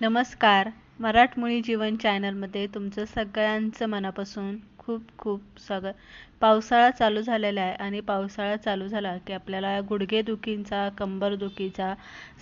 नमस्कार. मराठमोळी जीवन चॅनलमध्ये तुमचं सगळ्यांचं मनापासून खूप खूप स्वागत. पावसाळा चालू झालेला आहे आणि पावसाळा चालू झाला की आपल्याला गुडघेदुखींचा कंबरदुखीचा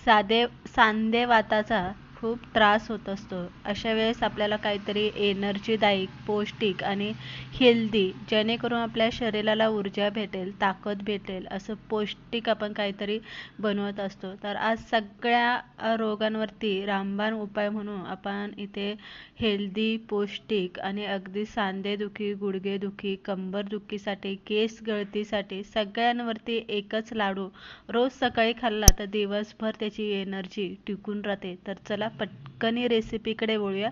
साधे सांधेवाताचा खूप त्रास होत असतो. अशा वेळेस आपल्याला काहीतरी एनर्जीदायक पौष्टिक आणि हेल्दी जेणेकरून आपल्या शरीराला ऊर्जा भेटेल ताकद भेटेल असं पौष्टिक आपण काहीतरी बनवत असतो. तर आज सगळ्या रोगांवरती रामबाण उपाय म्हणून आपण इथे हेल्दी पौष्टिक आणि अगदी सांधेदुखी गुडघेदुखी कंबरदुखीसाठी केस गळतीसाठी सगळ्यांवरती एकच लाडू रोज सकाळी खाल्ला तर दिवसभर त्याची एनर्जी टिकून राहते. तर चला चला पटकन रेसिपीकडे वळूया.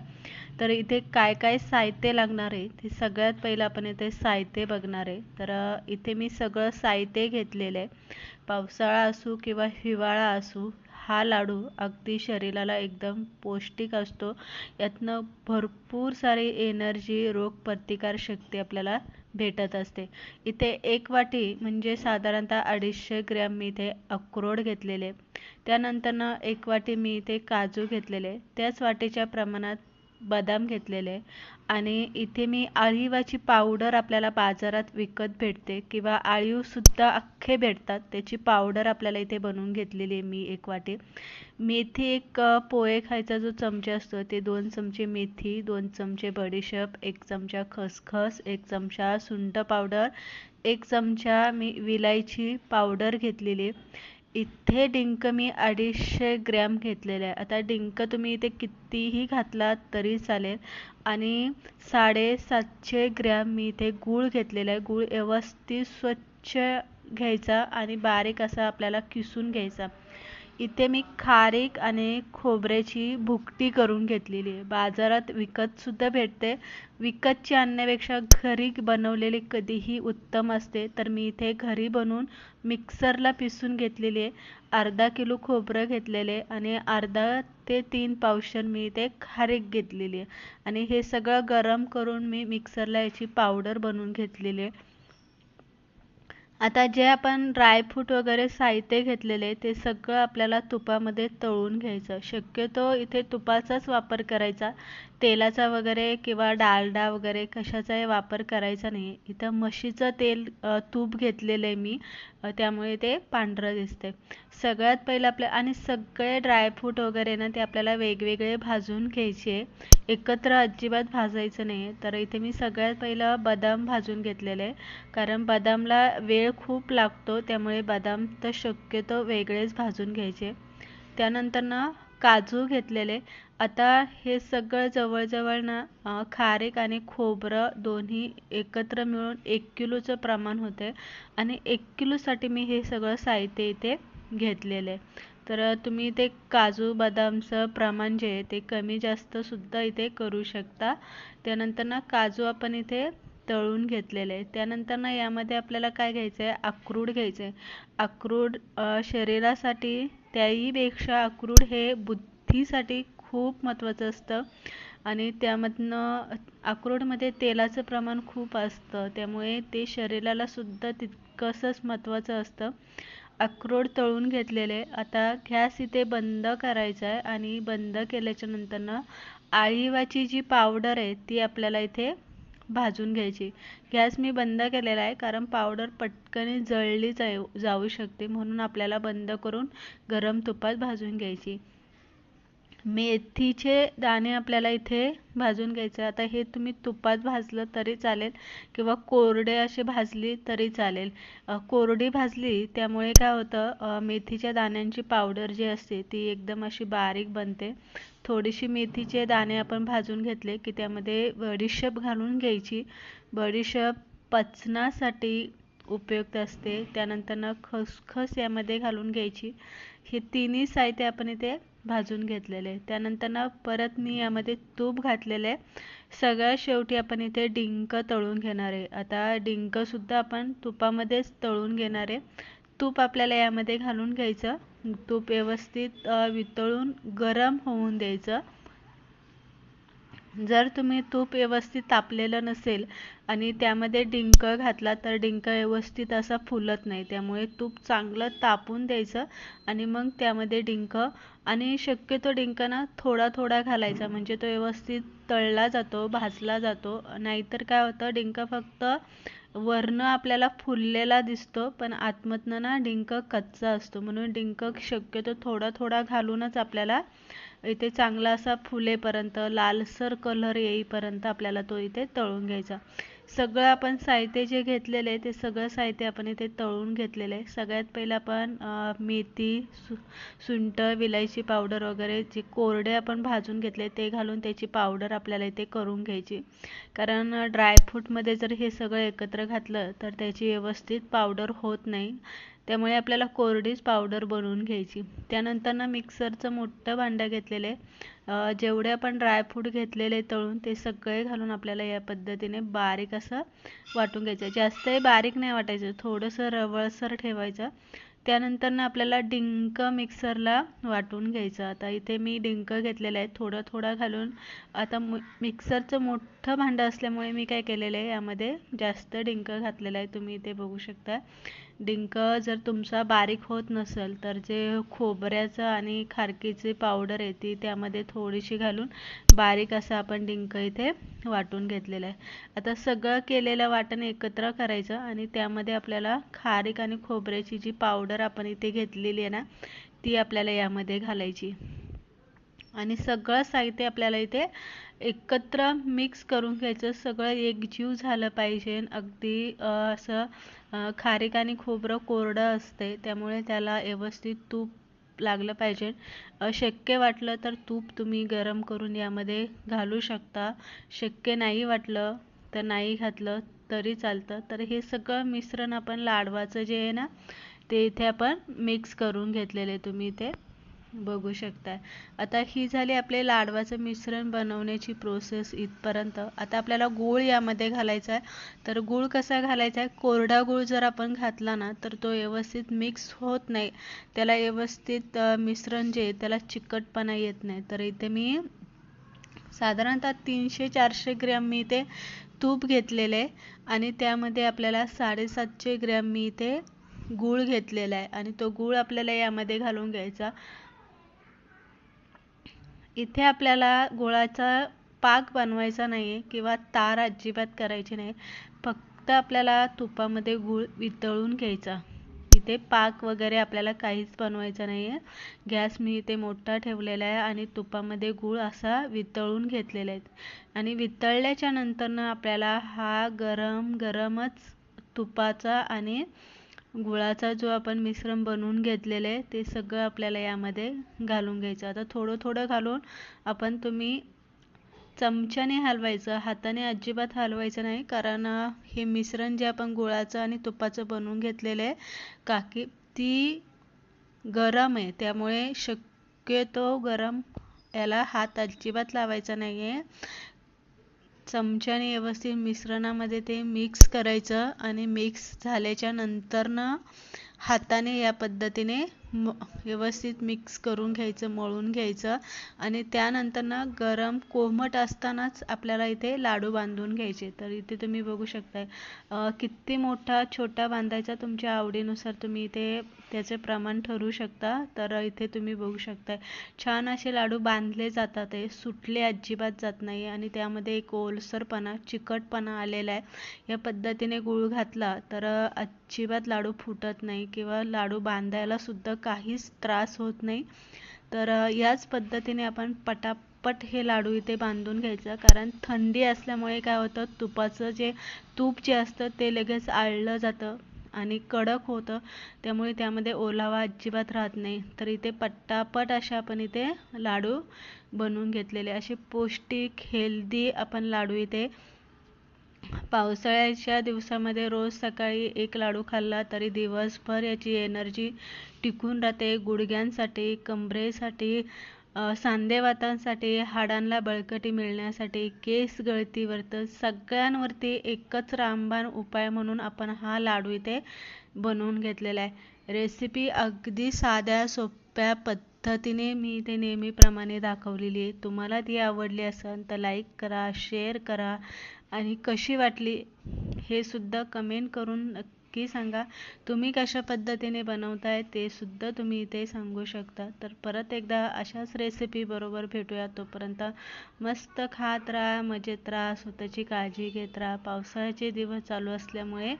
तर इथे काय काय साहित्य लागणार आहे? ते सगळ्यात पहिलं आपण इथे साहित्य बघणार आहे. तर इथे मी सगळं साहित्य घेतलेलं आहे. पावसाळा असू किंवा हिवाळा असू हा लाडू अगदी शरीराला एकदम पौष्टिक असतो. यातनं भरपूर सारी एनर्जी रोग शक्ती आपल्याला भेटत असते. इथे एक वाटी म्हणजे साधारणतः अडीचशे ग्रॅम मी इथे अक्रोड घेतलेले. त्यानंतरनं एक वाटी मी इथे काजू घेतलेले. त्याच वाटीच्या प्रमाणात बदाम घेतलेले. आणि इथे मी आळीवाची पावडर आपल्याला बाजारात विकत भेटते किंवा आळीवसुद्धा अख्खे भेटतात. त्याची पावडर आपल्याला इथे बनवून घेतलेली आहे मी एक वाटी. मेथी एक पोहे खायचा जो चमचा असतो ते दोन चमचे मेथी दोन चमचे बडीशेप एक चमचा खसखस एक चमचा सुंठ पावडर एक चमचा मी विलायची पावडर घेतलेली इथे डिंक मी अडीचशे ग्रॅम घेतलेले आहे. आता डिंक तुम्ही इथे कितीही घातलात तरी चालेल. आणि साडेसातशे ग्रॅम मी इथे गूळ घेतलेला आहे. गूळ व्यवस्थित स्वच्छ घ्यायचा आणि बारीक असा आपल्याला किसून घ्यायचा. इथे मी खारीक आणि खोबऱ्याची भुकटी करून घेतलेली आहे. बाजारात विकतसुद्धा भेटते. विकतची आणण्यापेक्षा घरी बनवलेली कधीही उत्तम असते. तर मी इथे घरी बनवून मिक्सरला पिसून घेतलेली आहे. अर्धा किलो खोबरं घेतलेले आणि अर्धा ते तीन पावशर मी इथे खारीक घेतलेली आहे. आणि हे सगळं गरम करून मी मिक्सरला याची पावडर बनवून घेतलेली आहे. आता जे आपण ड्रायफ्रूट वगैरे साहित्य घेतलेले ते सगळं आपल्याला तुपामध्ये तळून घ्यायचं. शक्यतो इथे तुपाचाच वापर करायचा. तेलाचा वगैरे किंवा डालडा वगैरे कशाचाही वापर करायचा नाही. इथं म्हशीचं तेल तूप घेतलेलं आहे मी. त्यामुळे ते पांढरं दिसते सगळ्यात पहिलं आपल्या आणि सगळे ड्रायफ्रूट वगैरे ना ते आपल्याला वेगवेगळे भाजून घ्यायचे एकत्र अजिबात भाजायचं नाही. तर इथे मी सगळ्यात पहिलं बदाम भाजून घेतलेले आहे. कारण बदामला वेळ खूप लागतो त्यामुळे बदाम तर शक्यतो वेगळेच भाजून घ्यायचे. त्यानंतर ना काजू घेतलेले. आता हे सगळं जवळजवळ ना खारीक आणि खोबरं दोन्ही एकत्र मिळून एक किलोचं प्रमाण होते आणि एक किलोसाठी मी हे सगळं साहित्य इथे घेतलेले. तर तुम्ही ते काजू बदामचं प्रमाण जे आहे ते कमी जास्तसुद्धा इथे करू शकता. त्यानंतर ना काजू आपण इथे तळून घेतलेले आहे त्यानंतर ना यामध्ये आपल्याला काय घ्यायचं आहे अक्रूड घ्यायचं आहे अक्रूड शरीरासाठी त्याहीपेक्षा अक्रूड हे बुद्धीसाठी खूप महत्त्वाचं असतं. आणि त्यामधनं अक्रोडमध्ये तेलाचं प्रमाण खूप असतं. त्यामुळे ते शरीराला सुद्धा तितकंसंच महत्त्वाचं असतं. अक्रोड तळून घेतलेले. आता गॅस इथे बंद करायचा आहे आणि बंद केल्याच्या नंतरनं आळीवाची जी पावडर आहे ती आपल्याला इथे भाजून घ्यायची. गॅस मी बंद केलेला आहे कारण पावडर पटकन जळली जाऊ जाऊ शकते म्हणून आपल्याला बंद करून गरम तुपात भाजून घ्यायची. मेथीचे दाणे आपल्याला इथे भाजून घ्यायचे. आता हे तुम्ही तुपात भाजलं तरी चालेल किंवा कोरडे असे भाजली तरी चालेल. कोरडी भाजली त्यामुळे काय होतं मेथीच्या दाण्यांची पावडर जी असते ती एकदम अशी बारीक बनते. थोडीशी मेथीचे दाणे आपण भाजून घेतले की त्यामध्ये बडीशेप घालून घ्यायची. बडीशेप पचनासाठी उपयुक्त असते. त्यानंतर खसखस यामध्ये घालून घ्यायची. हे तिन्ही साहित्य आपण इथे भाजून घेतलेले. त्यानंतर ना परत मी यामध्ये तूप घातलेलं. आहे सगळ्यात शेवटी आपण इथे डिंक तळून घेणार आहे. आता डिंकसुद्धा आपण तुपामध्येच तळून घेणार आहे. तूप आपल्याला यामध्ये घालून घ्यायचं. तूप व्यवस्थित वितळून गरम होऊन द्यायचं. जर तुम्ही तूप व्यवस्थित तापलेलं नसेल आणि त्यामध्ये डिंक घातला तर डिंक व्यवस्थित असा फुलत नाही. त्यामुळे तूप चांगलं तापून द्यायचं आणि मग त्यामध्ये डिंक आणि शक्यतो डिंक ना थोडा थोडा घालायचा. म्हणजे तो व्यवस्थित तळला जातो भाजला जातो. नाहीतर काय होतं डिंक फक्त वर्ण आपल्याला फुललेला दिसतो पण आतमधनं ना डिंक कच्चा असतो. म्हणून डिंक शक्यतो थोडा थोडा घालूनच आपल्याला इथे चांगला असा फुलेपर्यंत लालसर कलर येईपर्यंत आपल्याला तो इथे तळून घ्यायचा. सगळं आपण साहित्य जे घेतलेलं आहे ते सगळं साहित्य आपण इथे तळून घेतलेलं आहे. सगळ्यात पहिलं आपण मेथी सु सुंठ विलायची पावडर वगैरे जे कोरडे आपण भाजून घेतले ते घालून त्याची पावडर आपल्याला इथे करून घ्यायची. कारण ड्रायफ्रूटमध्ये जर हे सगळं एकत्र घातलं तर त्याची व्यवस्थित पावडर होत नाही. त्यामुळे आपल्याला कोरडीच पावडर बनवून घ्यायची. त्यानंतर ना मिक्सरचं मोठं भांडं घेतलेलं आहे. जेवढे आपण ड्रायफ्रूट घेतलेले तळून ते सगळे घालून आपल्याला या पद्धतीने बारीक असं वाटून घ्यायचं. जास्तही बारीक नाही वाटायचं थोडंसं रवळसर ठेवायचं. त्यानंतर ना आपल्याला डिंक मिक्सरला वाटून घ्यायचं. आता इथे मी डिंक घेतलेलं आहे थोडं थोडं घालून. आता मिक्सरचं मोठं भांडं असल्यामुळे मी काय केलेलं आहे यामध्ये जास्त डिंक घातलेलं आहे तुम्ही इथे बघू शकता. डिंक जर तुमचा बारीक होत नसेल तर जे खोबऱ्याचं आणि खारकीची पावडर आहे ती त्यामध्ये थोडीशी घालून बारीक असं आपण डिंक इथे वाटून घेतलेलं आहे. आता सगळं केलेलं वाटण एकत्र करायचं आणि त्यामध्ये आपल्याला खारीक आणि खोबऱ्याची जी पावडर आपण इथे घेतलेली आहे ना ती आपल्याला यामध्ये घालायची. आणि सगळं साहित्य आपल्याला इथे एकत्र मिक्स करून घ्यायचं. सगळं एकजीव झालं पाहिजे. अगदी असं खारीक आणि खोबरं कोरडं असते. त्यामुळे त्याला व्यवस्थित तूप लागलं पाहिजे. शक्य वाटलं तर तूप तुम्ही गरम करून यामध्ये घालू शकता. शक्य नाही वाटलं तर नाही घातलं तरी चालतं. तर हे सगळं मिश्रण आपण लाडवाचं जे आहे ना ते इथे आपण मिक्स करून घेतलेले तुम्ही इथे. बघू शकता आता ही झाली आपले लाडवाचं मिश्रण बनवण्याची प्रोसेस इथपर्यंत. आता आपल्याला गूळ यामध्ये घालायचा आहे. तर गूळ कसा घालायचा आहे? कोरडा गूळ जर आपण घातला ना तर तो व्यवस्थित मिक्स होत नाही. त्याला व्यवस्थित मिश्रण जे त्याला चिकटपणा येत नाही. तर इथे मी साधारणतः तीनशे चारशे ग्रॅम मी इथे तूप घेतलेले आहे. आणि त्यामध्ये आपल्याला साडेसातशे ग्रॅम मी इथे गूळ घेतलेला आहे. आणि तो गूळ आपल्याला यामध्ये घालून घ्यायचा. इथे आपल्याला गुळाचा पाक बनवायचा नाही आहे किंवा तार अजिबात करायची नाही फक्त आपल्याला तुपामध्ये गूळ वितळून घ्यायचा. इथे पाक वगैरे आपल्याला काहीच बनवायचा नाही आहे गॅस मी इथे मोठा ठेवलेला आहे आणि तुपामध्ये गूळ असा वितळून घेतलेला आहे. आणि वितळल्याच्या नंतरनं आपल्याला हा गरम गरमच तुपाचा आणि गुळाचा जो आपण मिश्रण बनवून घेतलेलं आहे ते सगळं आपल्याला यामध्ये घालून घ्यायचं. आता थोडं थोडं घालून आपण तुम्ही चमच्याने हलवायचं हाताने अजिबात हलवायचं नाही कारण हे मिश्रण जे आपण गुळाचं आणि तुपाचं बनवून घेतलेलं आहे काकी ती गरम आहे. त्यामुळे शक्यतो गरम याला हात अजिबात लावायचा नाही आहे चमच्याने व्यवस्थित मिश्रणामध्ये ते मिक्स करायचं आणि मिक्स झाल्याच्या नंतरनं हाताने या पद्धतीने व्यवस्थित मिक्स करून घ्यायचं मळून घ्यायचं आणि त्यानंतर ना गरम कोमट असतानाच आपल्याला इथे लाडू बांधून घ्यायचे. तर इथे तुम्ही बघू शकताय किती मोठा छोटा बांधायचा तुमच्या आवडीनुसार तुम्ही इथे त्याचे प्रमाण ठरवू शकता. तर इथे तुम्ही बघू शकताय छान असे लाडू बांधले जातात हे सुटले अजिबात जात नाही आणि त्यामध्ये एक ओलसरपणा चिकटपणा आलेला आहे. या पद्धतीने गूळ घातला तर अजिबात लाडू फुटत नाही. किंवा लाडू बांधायलासुद्धा काहीच त्रास होत नाही. तर याच पद्धतीने आपण पटापट हे लाडू इथे बांधून घ्यायचं. कारण थंडी असल्यामुळे काय होतं तुपाचं जे तूप जे असतं ते लगेच आळलं जातं आणि कडक होतं. त्यामुळे त्यामध्ये ओलावा अजिबात राहत नाही. तर इथे पटापट असे आपण इथे लाडू बनवून घेतलेले. असे पौष्टिक हेल्दी आपण लाडू इथे पावसाळ्याच्या दिवसामध्ये रोज सकाळी एक लाडू खाल्ला तरी दिवसभर याची एनर्जी टिकून राहते. गुडघ्यांसाठी कंबरेसाठी सांधेवातांसाठी हाडांना बळकटी मिळण्यासाठी केस गळतीवरतं सगळ्यांवरती एकच रामबाण उपाय म्हणून आपण हा लाडू इथे बनवून घेतलेला आहे. रेसिपी अगदी साध्या सोप्या पद्धतीने मी ते नेहमीप्रमाणे दाखवलेली आहे. तुम्हाला ती आवडली असेल तर लाईक करा शेअर करा आणि कशी वाटली हे सुद्धा कमेंट करून नक्की सांगा. तुम्ही कशा पद्धतीने बनवताय ते सुद्धा तुम्ही इथे सांगू शकता. तर परत एकदा अशाच रेसिपी बरोबर भेटूया. तोपर्यंत मस्त खात राहा मजेत राहा स्वतःची काळजी घेत राहा. पावसाळ्याचे दिवस चालू असल्यामुळे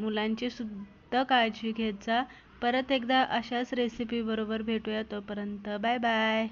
मुलांची सुद्धा काळजी घेत जा. परत एकदा अशाच रेसिपी बरोबर भेटूया. तोपर्यंत बाय बाय